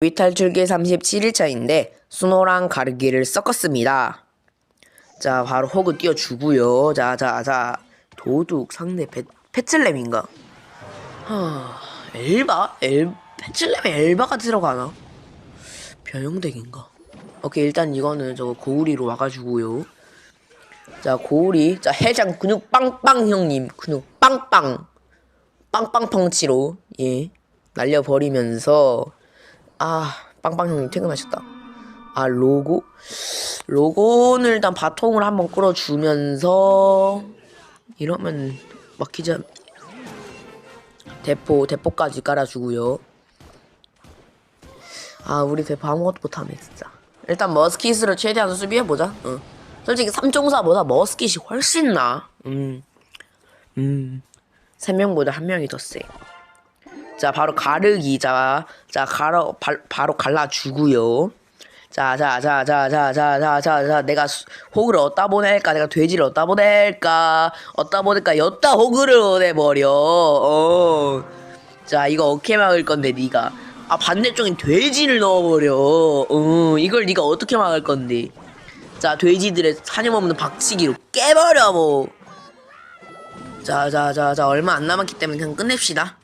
위탈출기 37일차인데 순호랑 가르기를 섞었습니다. 자 바로 호그 띄워주고요. 자자 자 도둑 상대 페, 페틀렘인가? 하 엘바? 엘 페틀렘에 엘바가 들어가나? 변형덱인가? 오케이 일단 이거는 저거 고우리로 와가지고요. 자 고우리 자 해장 근육 빵빵 형님 근육 빵빵 빵빵 펑치로 예 날려버리면서 아 빵빵 형님 퇴근하셨다 아 로고 로고는 일단 바통을 한번 끌어주면서 이러면 막히지 않... 대포 대포까지 깔아주고요 아 우리 대포 아무것도 못하네 진짜 일단 머스킷으로 최대한 수비해보자 어. 솔직히 삼총사보다 머스킷이 훨씬 나아 음. 음. 세 명보다 한 명이 더 세. 자, 바로 가르기. 자, 자, 가로, 바, 바로 갈라주고요. 자, 자, 자, 자, 자, 자, 자, 자, 자, 내가 수- 호그를 어디다 보낼까? 내가 돼지를 어디다 보낼까? 어디다 보낼까? 여기다 호그를 보내버려. 어. 자, 이거 어떻게 막을 건데, 니가. 아, 반대쪽엔 돼지를 넣어버려. 어, 이걸 니가 어떻게 막을 건데. 자, 돼지들의 사념없는 박치기로 깨버려, 뭐. 자, 자, 자, 자, 얼마 안 남았기 때문에 그냥 끝냅시다.